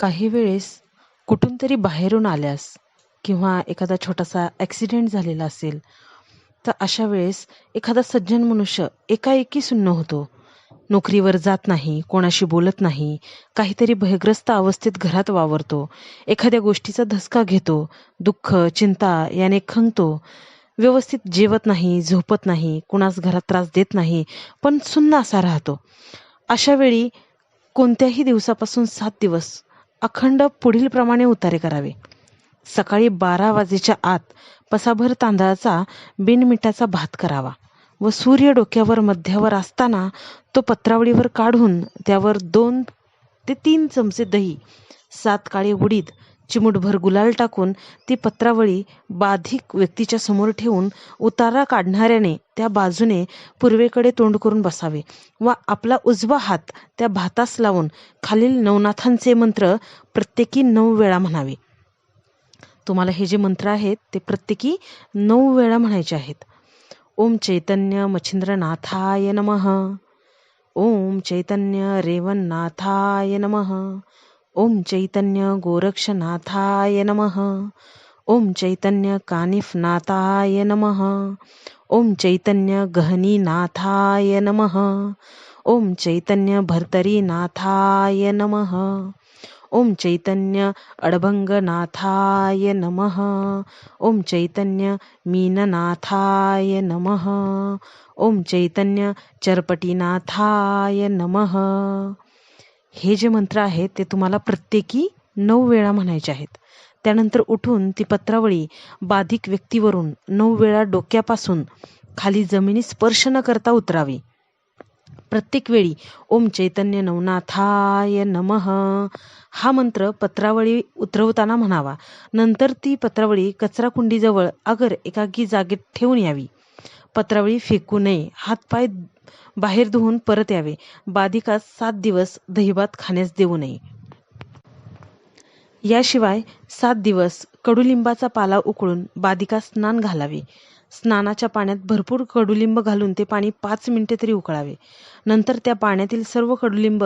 काही वेळेस कुठून तरी बाहेरून आल्यास किंवा एखादा छोटासा ॲक्सिडेंट झालेला असेल तर अशा वेळेस एखादा सज्जन मनुष्य एकाएकी सुन्न होतो. नोकरीवर जात नाही कोणाशी बोलत नाही काहीतरी भयग्रस्त अवस्थेत घरात वावरतो. एखाद्या गोष्टीचा धसका घेतो दुःख चिंता याने खंगतो. व्यवस्थित जेवत नाही झोपत नाही कुणास घरात त्रास देत नाही पण सुन्न असा राहतो. अशा वेळी कोणत्याही दिवसापासून सात दिवस अखंड पुढील प्रमाणे उतारे करावे. सकाळी बारा वाजेच्या आत पसाभर तांदळाचा बिनमिठाचा भात करावा व सूर्य डोक्यावर मध्यावर असताना तो पत्रावळीवर काढून त्यावर दोन ते तीन चमचे दही सात काळे उडीद चिमूटभर गुलाल टाकून ती पत्रावळी बाधिक व्यक्तीच्या समोर ठेवून उतारा काढणाऱ्याने त्या बाजूने पूर्वेकडे तोंड करून बसावे व आपला उजवा हात त्या भातास लावून खालील नवनाथांचे मंत्र प्रत्येकी नऊ वेळा म्हणावे. तुम्हाला हे जे मंत्र आहेत ते प्रत्येकी नऊ वेळा म्हणायचे आहेत. ओम चैतन्य मच्छिंद्रनाथाय नमः. ओम चैतन्य रेवन्नाथाय नमः. ओम चैतन्य गोरक्षनाथाय नमः। ओम चैतन्य कानिफनाथाय नमः। ओम चैतन्य गहनीनाथाय नमः। ओम चैतन्य भर्तरीनाथाय नमः। ओम चैतन्य अडभंगनाथाय नमः। ओम चैतन्य मीननाथाय नमः। ओम चैतन्य चरपटीनाथाय नमः। हे जे मंत्र आहेत ते तुम्हाला प्रत्येकी नऊ वेळा म्हणायचे आहेत. त्यानंतर उठून ती पत्रावळी बाधिक व्यक्तीवरून नऊ वेळा डोक्यापासून खाली जमिनी स्पर्श न करता उतरावी. प्रत्येक वेळी ओम चैतन्य नवनाथाय नमः हा मंत्र पत्रावळी उतरवताना म्हणावा. नंतर ती पत्रावळी कचराकुंडीजवळ अगर एकागी जागेत ठेवून यावी. पत्रावळी फेकू नये. हातपाय बाहेर धुवून परत यावे. बाधिकास सात दिवस दहीभात खाण्यास देऊ नये. याशिवाय सात दिवस कडुलिंबाचा पाला उकळून बाधिका स्नान घालावे. स्नानाच्या पाण्यात भरपूर कडुलिंब घालून ते पाणी पाच मिनिटे तरी उकळावे. नंतर त्या पाण्यातील सर्व कडुलिंब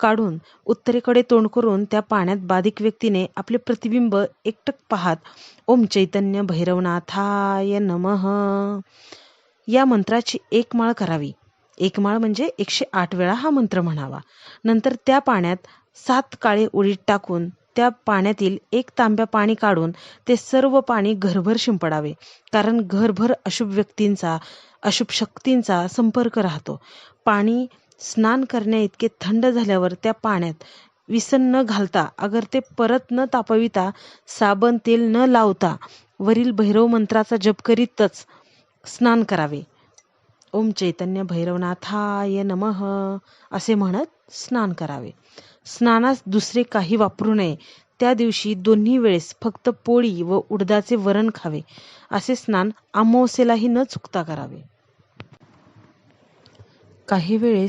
काढून उत्तरेकडे तोंड करून त्या पाण्यात बाधिक व्यक्तीने आपले प्रतिबिंब एकटक पाहत ओम चैतन्य भैरवनाथाय नमः. या मंत्राची एक माळ करावी. एक माळ म्हणजे एकशे आठ वेळा हा मंत्र म्हणावा. नंतर त्या पाण्यात सात काळे उडीत टाकून त्या पाण्यातील एक तांब्या पाणी काढून ते सर्व पाणी घरभर शिंपडावे. कारण घरभर अशुभ व्यक्तींचा अशुभ शक्तींचा संपर्क राहतो. पाणी स्नान करण्या इतके थंड झाल्यावर त्या पाण्यात विसन न घालता अगर ते परत न तापविता साबण तेल न लावता वरील भैरव मंत्राचा जप करीतच स्नान करावे. ओम चैतन्य भैरवनाथाय नमः असे म्हणत स्नान करावे. स्नानास दुसरे काही वापरू नये. त्या दिवशी दोन्ही वेळेस फक्त पोळी व उडदाचे वरण खावे. असे स्नान अमावस्येलाही न चुकता करावे. काही वेळेस